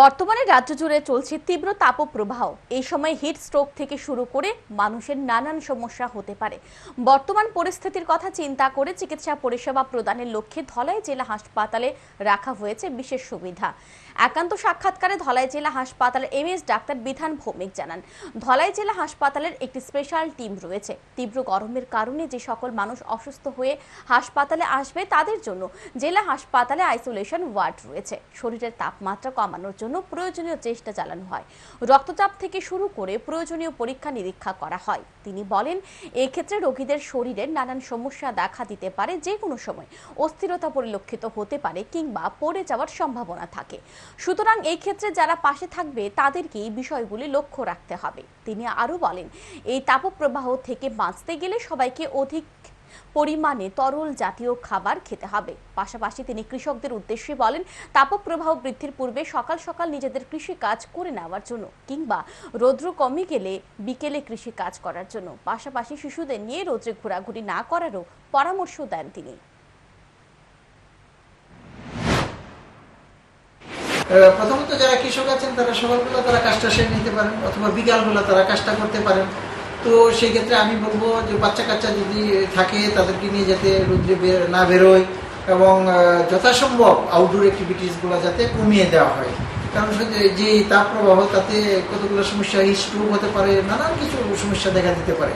বর্তমানে রাজ্য জুড়ে চলছে তীব্র তাপপ্রবাহ। এই সময় হিট স্ট্রোক থেকে শুরু করে মানুষের নানান সমস্যা হতে পারে। বর্তমান পরিস্থিতির কথা চিন্তা করে চিকিৎসা পরিষেবা প্রদানের লক্ষ্যে ধলাই জেলা হাসপাতালে রাখা হয়েছে বিশেষ সুবিধা। একান্ত সাক্ষাৎকারে ধলাই জেলা হাসপাতালের এমএস ডাক্তার বিধান ভৌমিক জানান, ধলাই জেলা হাসপাতালের একটি স্পেশাল টিম রয়েছে। তীব্র গরমের কারণে যে সকল মানুষ অসুস্থ হয়ে হাসপাতালে আসবে তাদের জন্য জেলা হাসপাতালে আইসোলেশন ওয়ার্ড রয়েছে। শরীরের তাপমাত্রা কমানোর জন্য প্রয়োজনীয় চেষ্টা চালানো হয়। রক্তচাপ থেকে শুরু করে প্রয়োজনীয় পরীক্ষা নিরীক্ষা করা হয়। তিনি বলেন, এক্ষেত্রে রোগীদের শরীরের নানান সমস্যা দেখা দিতে পারে যে কোনো সময়। অস্থিরতা পরিলক্ষিত হতে পারে কিংবা পড়ে যাওয়ার সম্ভাবনা থাকে। সুতরাং এই ক্ষেত্রে যারা পাশে থাকবে, তাদেরকে এই বিষয়গুলি লক্ষ্য রাখতে হবে। তিনি আরও বলেন, এই তাপপ্রবাহ থেকে বাঁচতে গেলে সবাইকে অধিক পরিমাণে তরল জাতীয় খাবার খেতে হবে। পাশাপাশি তিনি কৃষকদের উদ্দেশ্যে বলেন, তাপপ্রবাহ বৃদ্ধির পূর্বে সকাল সকাল নিজেদের কৃষি কাজ করে নেওয়ার জন্য কিংবা রৌদ্র কমে গেলে বিকেলে কৃষি কাজ করার জন্য। পাশাপাশি শিশুদের নিয়ে রৌদ্রে ঘোরাঘুরি না করারও পরামর্শ দেন তিনি। প্রথমত যারা কৃষক আছেন, তারা সকালবেলা তারা কাজটা সেরে নিতে পারেন, অথবা বিকালবেলা তারা কাজটা করতে পারেন। তো সেই ক্ষেত্রে আমি বলব যে বাচ্চা কাচ্চা যদি থাকে, তাদেরকে নিয়ে যাতে রোদ্রে না বেরোয় এবং যথাসম্ভব আউটডোর অ্যাক্টিভিটিসগুলো যাতে কমিয়ে দেওয়া হয়। কারণ যে তাপ প্রবাহ তাতে কতগুলো সমস্যা স্ট্রোক হতে পারে, নানান কিছু সমস্যা দেখা দিতে পারে।